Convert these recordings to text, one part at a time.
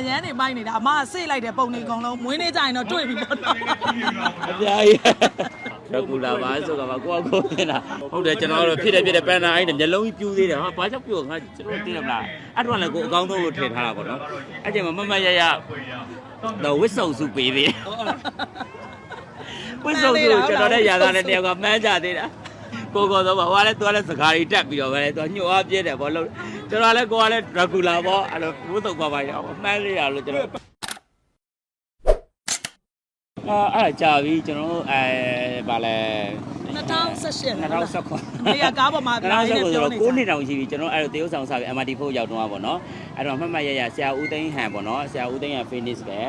အရန်နေပိုင်းနေတာအမကစေ့လိုက်တဲ့ပုံတွေအကုန်လုံးမွေးနေကြရင်တော့တွေ့ပြီပေါ့နော်အပြားကြီးရကူလာပါဆိုတော့ကိုကကိုနေတာဟုတ်တယ်ကျွန်တော်တို့ဖြစ်တယ်ဖြစ်တယ်ပန်နာအိုင်းနဲ့မျက်လုံးကြီးပြူးသေးတယ်ဟာဘာကြောင့်ပြူငါကျွန်တော်သိတယ်မလားအဲ့တော့လည်းကိုအကောင်းဆုံးလို့ထည့်ထားတာပေါ့နော်အဲ့ချိန်မှာမမရရတော့ဝစ်စုံစုပေးသေးတယ်ဝစ်စုံစုကျွန်တော်နဲ့ရာသားနဲ့တယောက်ကမှန်းကြသေးတာ ကိုကောတော့ဘာဟိုကလည်းသူကလည်းစကားကြီးတက်ပြီးတော့ပဲသူညှို့အားပြည့်တယ်ပေါ့လို့ကျွန်တော်လည်းကိုကလည်းဒရကူလာပေါ့အဲ့လိုဘုသုတ်ပါပါရအောင်မှန်းလေးရလို့ကျွန်တော်အာအဲ့ကြာပြီကျွန်တော်တို့အဲဗာလဲ2018 2019နေရာကားပေါ်မှာအဲ့ဒါဆိုပြောတော့နေ9နှစ်တောင်ရှိပြီကျွန်တော်အဲ့လိုတရုတ်ဆောင်စားပြီး MRT4 ရောက်တော့ပါတော့အဲ့တော့မှတ်မှတ်ရရဆရာဦးသိန်းဟန်ပေါ့နော်ဆရာဦးသိန်းဟန် Phoenix ပဲ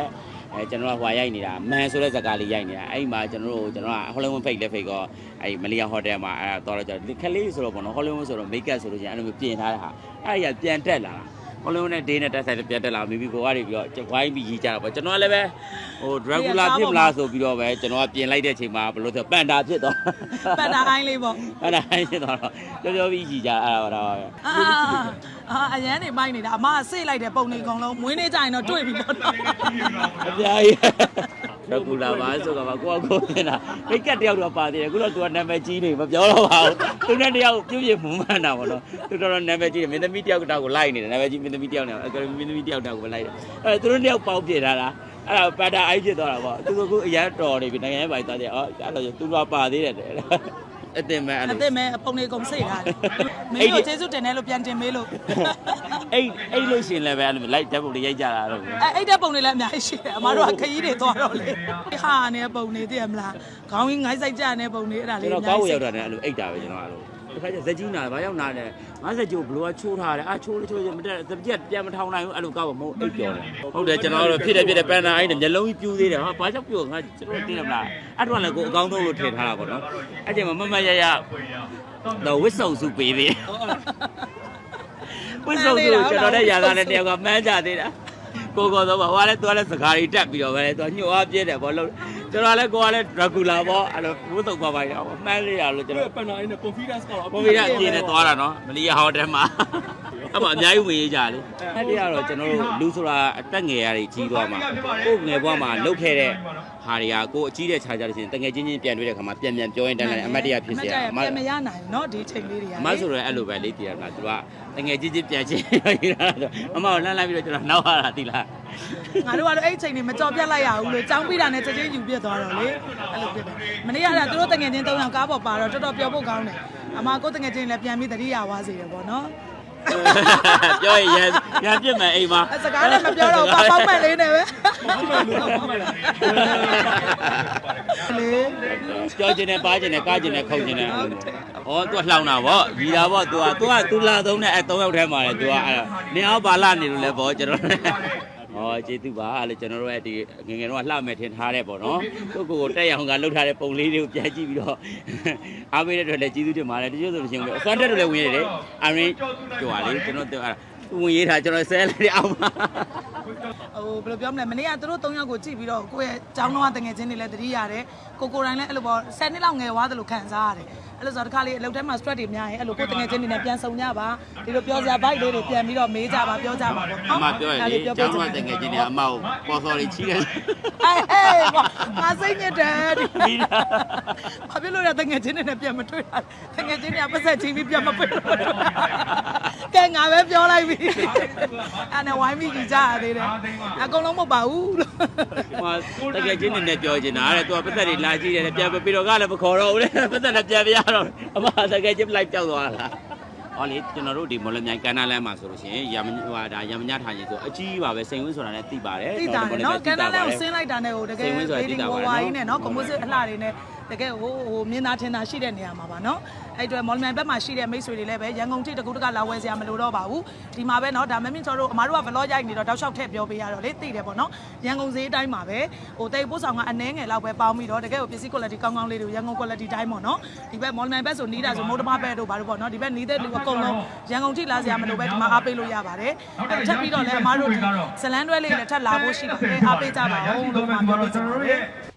အဲကျွန်တော်ကဟွာရိုက်နေတာမန်ဆိုတဲ့ဇာတ်ကားလေးရိုက်နေတာအဲ့ဒီမှာကျွန်တော်တို့ကျွန်တော်က Hollywood Fake လက်ဖိတ်ကောအဲ့မလီယာဟိုတယ်မှာအဲ့တော့တော့ကျွန်တော်ခလေးဆိုတော့ပေါ့နော် Hollywood ဆိုတော့ make up ဆိုလို့ရှိရင်အဲ့လိုမျိုးပြင်ထားတဲ့ဟာအဲ့ဒီကပြန်တက်လာတာ Hollywood နဲ့ day နဲ့တက်ဆိုင်ပြန်တက်လာမိမိကိုကနေပြီးတော့ဝိုင်းပြီးရေးကြတာပေါ့ကျွန်တော်ကလည်းပဲဟို Dracula ဖြစ်မလားဆိုပြီးတော့ပဲကျွန်တော်ကပြင်လိုက်တဲ့အချိန်မှာဘယ်လိုဆိုပန်တာဖြစ်သွားပန်တာအိုင်းလေးပေါ့အဲ့ဒါအဲ့ဖြစ်သွားတော့ကြောကြောပြီးကြီးကြအဲ့ဒါပါတော့ အာအာအရန်နေပိုင်းနေတာအမကစေ့လိုက်တဲ့ပုံတွေအကုန်လုံးမွေးနေကြရင်တော့တွေ့ပြီပေါ့နော်အပြားကြီးရကူလာပါဆိုတော့ကိုကကိုနေတာမိတ်ကတ်တယောက်တော့ပါသေးတယ်ခုတော့သူကနာမည်ကြီးနေမပြောတော့ပါဘူးသူနဲ့တယောက်ပြုတ်ပြမှုမှန်တာပေါ့နော်သူတော်တော်နာမည်ကြီးတယ်မင်းသမီးတယောက်တောက်ကိုလိုက်နေတယ်နာမည်ကြီးမင်းသမီးတယောက်နဲ့အကယ်မင်းသမီးတယောက်တောက်ကိုလိုက်တယ်အဲသူတို့တယောက်ပေါက်ပြထားတာအဲ့ဒါပတ်တာအိုက်ဖြစ်သွားတာပေါ့သူကခုအရန်တော်နေပြီနိုင်ငံရေးပိုင်းသွားတယ်အော်အဲ့လိုသူတို့ပါသေးတယ် အတင်မဲ့အဲ့အလိုသက်မဲ့ပုံတွေအကုန်စေ့ထားတယ်မင်းတို့ကျေးဇူးတင်တယ်လို့ပြန်တင်မေးလို့အဲ့အဲ့လို့ရှင်လည်းပဲအဲ့လိုလိုက်ဓာတ်ပုံလေးရိုက်ကြတာတော့အဲအဲ့တဲ့ပုံတွေလည်းအများကြီးရှိတယ်အမတို့ကခရီးတွေသွားတော့လေဟာနေပုံတွေသိရမလားခေါင်းကြီးငိုင်းဆိုင်ကြတဲ့ပုံတွေအဲ့ဒါလေးကျွန်တော်ကောက်ဝရောက်တာနဲ့အဲ့လိုအိတ်တာပဲကျွန်တော်အဲ့လို တစ်ခါကျဇက်ကြီးနာဘာရောက်နာတယ်ငါဇက်ကြီးကိုဘလို့ကချိုးထားတယ်အာချိုးလို့ချိုးလို့မတက်တပြက်ပြန်မထောင်နိုင်ဘူးအဲ့လိုကောက်မဟုတ်အိတ်ပြောတယ်ဟုတ်တယ်ကျွန်တော်တို့ဖြစ်တယ်ဖြစ်တယ်ပန်နာအိတ်နဲ့မျက်လုံးကြီးပြူးသေးတယ်ဟာဘာကြောင့်ပြူငါကျွန်တော်သိတယ်မလားအဲ့တော့လည်းကိုအကောင်းဆုံးလို့ထည့်ထားတာပေါ့နော်အဲ့ချိန်မှာမမရရတော့ဝစ်စုံစုပေးသေးတယ်ဝစ်စုံစုကျွန်တော်နဲ့ရာသားနဲ့တယောက်ကမှန်းကြသေးတာကိုကောတော့ဘာဟိုကလည်းသူကလည်းစကားကြီးတက်ပြီးတော့ပဲသူညှို့အားပြည့်တယ်ပေါ့လို့ ကျွန်တော်လည်းကိုကလည်းဒရကူလာပေါ့အဲ့လိုဘုသုတ်ပါပါရအောင်မှန်းလေးရလို့ကျွန်တော် ပန်နာအင်းနဲ့ confidence ကတော့ ကိုဗစ်ကအပြင်းနဲ့သွားတာနော်မလီယာဟိုတယ်မှာအဲ့မှာအများကြီးဝင်ရေးကြလေအဲ့ဒီကတော့ကျွန်တော်တို့လူဆိုတာအသက်ငယ်ရတွေကြီးသွားမှာကိုယ်ငယ်ဘဝမှာလုတ်ခဲ့တဲ့ဟာတွေကကိုယ်အကြီးတဲ့ခြားကြလို့ရှိရင်တငယ်ချင်းချင်းပြန်တွေ့တဲ့ခါမှာပြန်ပြန်ပြောရင်တန်းတယ်အမတ်တရဖြစ်เสีย အမပြန်မရနိုင်ဘူးเนาะဒီချိန်လေးတွေက အမဆိုတော့အဲ့လိုပဲလေးတည်ရတာသူက တငယ်ချင်းချင်းပြန်ချင်းရတာအမကိုလှမ်းလိုက်ပြီးတော့ကျွန်တော်နောက်ရတာတိလားငါတို့ကတော့အဲ့ချိန်နေမကြော်ပြတ်လိုက်ရဘူးလို့ចောင်းပြတာနဲ့ချက်ချင်းယူပြတ်သွားတော့လေအဲ့လိုဖြစ်တယ်မနေ့ကတည်းကသူတို့တငယ်ချင်း၃ယောက်ကားပေါ်ပါတော့တော်တော်ပျော်ဖို့ကောင်းတယ်အမကိုတငယ်ချင်းလည်းပြန်ပြီးတတိယဝါစေတယ်ပေါ့နော်ပြောရင်ရန်ရန်ပြစ်မယ်အိမ်မှာအစကားလည်းမပြောတော့ဘူးပေါက်မှန်လေးနဲ့ပဲလေပြောချင်တယ်ပါချင်တယ်ကားချင်တယ်ခုံချင်တယ် ဩသူကလှောင်တာဗောရီတာဗောသူကသူကသူလာသုံးတဲ့အဲ၃ယောက်ထဲမှာလေသူကအဲ့နင်အောင်ပါလာနေလို့လဲဗောကျွန်တော်ဟောကျေးဇူးပါလေကျွန်တော်တို့ရဲ့ဒီငငယ်တော့လှမဲ့ထင်ထားတဲ့ပေါ့နော်ကိုကိုကိုတက်ရအောင်ကလှုပ်ထားတဲ့ပုံလေးတွေကိုပြန်ကြည့်ပြီးတော့အားပေးတဲ့အတွက်လည်းကျေးဇူးတင်ပါတယ်တချို့ဆိုလို့ရှိရင်အစွမ်းတက်တွေလည်းဝင်ရတယ်အရင်ကြွာလေကျွန်တော်တို့အဲ့ဝင်ရေးထားကျွန်တော်ဆဲလေးအောင်ပါ ဟိုဘယ်လိုပြောမလဲမနေ့ကသူတို့၃ယောက်ကိုကြည့်ပြီးတော့ကိုယ့်ရဲ့ចောင်းတော်ကတငယ်ချင်းတွေလည်းတတိရတယ်ကိုကိုတိုင်းလည်းအဲ့လိုပေါ့10နှစ်လောက်ငယ်သွားတယ်လို့ခံစားရတယ်အဲ့လိုဆိုတော့တစ်ခါလေးအလုပ်ထဲမှာ stress တွေများရင်အဲ့လိုကိုယ်တငယ်ချင်းတွေနဲ့ပြန်ဆုံကြပါဒီလိုပြောစရာ bike လေးတွေပြန်ပြီးတော့မေးကြပါပြောကြပါပေါ့အမပြောရလေကျောင်းကတကယ်ချင်းနေအမကိုပေါ်စော်လေးချီးတယ်အေးဟေးကွာငါစိတ်ညစ်တယ်ဒီပြီးတာဘာဖြစ်လို့လဲတငယ်ချင်းတွေနဲ့ပြန်မတွေ့တာတငယ်ချင်းတွေကပတ်ဆက်ချင်းပြီးပြန်မတွေ့တော့ ကဲငါပဲပြောလိုက်ပြီအဲ့နဲ့ဝိုင်းပြီးကြည့်ကြရသေးတယ်အကုန်လုံးမဟုတ်ပါဘူးလို့ဟိုတကယ်ချင်းနေနဲ့ပြောချင်တာတဲ့သူကပတ်သက်တွေလာကြည့်တယ်ပြန်ပြီးတော့ကလည်းမခေါ်တော့ဘူးလေပတ်သက်လည်းပြန်ပြရတော့အမတကယ်ချင်းလိုက်ပြောက်သွားတာဟောလေကျွန်တော်တို့ဒီမော်လမြိုင်ကန်နာလမ်းမှာဆိုလို့ရှိရင်ရမဟိုဒါရမညထားရင်ဆိုအကြီးပါပဲစိန်ဝင်းဆိုတာလည်းသိပါတယ်သိတာတယ်နော်ကန်နာလန်ကိုဆင်းလိုက်တာနဲ့ဟိုတကယ်စိန်ဝင်းဆိုတာဒေသိဒီတာဟိုပါဝါနော်ကြီးနဲ့နော်ကွန်ပိုစစ်အလှတွေနဲ့ တကယ်ဟိုဟိုမြင်သာထင်သာရှိတဲ့နေရာမှာပါနော်အဲ့အတွက်မော်လမြိုင်ဘက်မှာရှိတဲ့မိတ်ဆွေတွေလည်းပဲရန်ကုန်ထိတကူတကလာဝယ်စရာမလိုတော့ပါဘူးဒီမှာပဲနော်ဒါမမင်းကျော်တို့အမားတို့က vlog ရိုက်နေတော့တောက်လျှောက်ထည့်ပြောပေးရတော့လေသိတယ်ပေါ့နော်ရန်ကုန်ဈေးအတိုင်းမှာပဲဟိုတိတ်ပို့ဆောင်ကအနှဲငယ်လောက်ပဲပေါင်းပြီးတော့တကယ်ကိုပစ္စည်း quality ကောင်းကောင်းလေးတွေရန်ကုန် quality တိုင်းပေါ့နော်ဒီဘက်မော်လမြိုင်ဘက်ဆိုနီးတာဆိုမိုးတမဘက်တို့ဘာလို့ပေါ့နော်ဒီဘက်နီးတဲ့လူအကုန်လုံးရန်ကုန်ထိလာစရာမလိုပဲဒီမှာအားပေးလို့ရပါတယ်အဲ့ထပ်ပြီးတော့လည်းအမားတို့ဒီဇလန်တွဲလေးလည်းထပ်လာဖို့ရှိပါတယ်အားပေးကြပါဦးလို့မှပြောပေးချင်ပါတယ်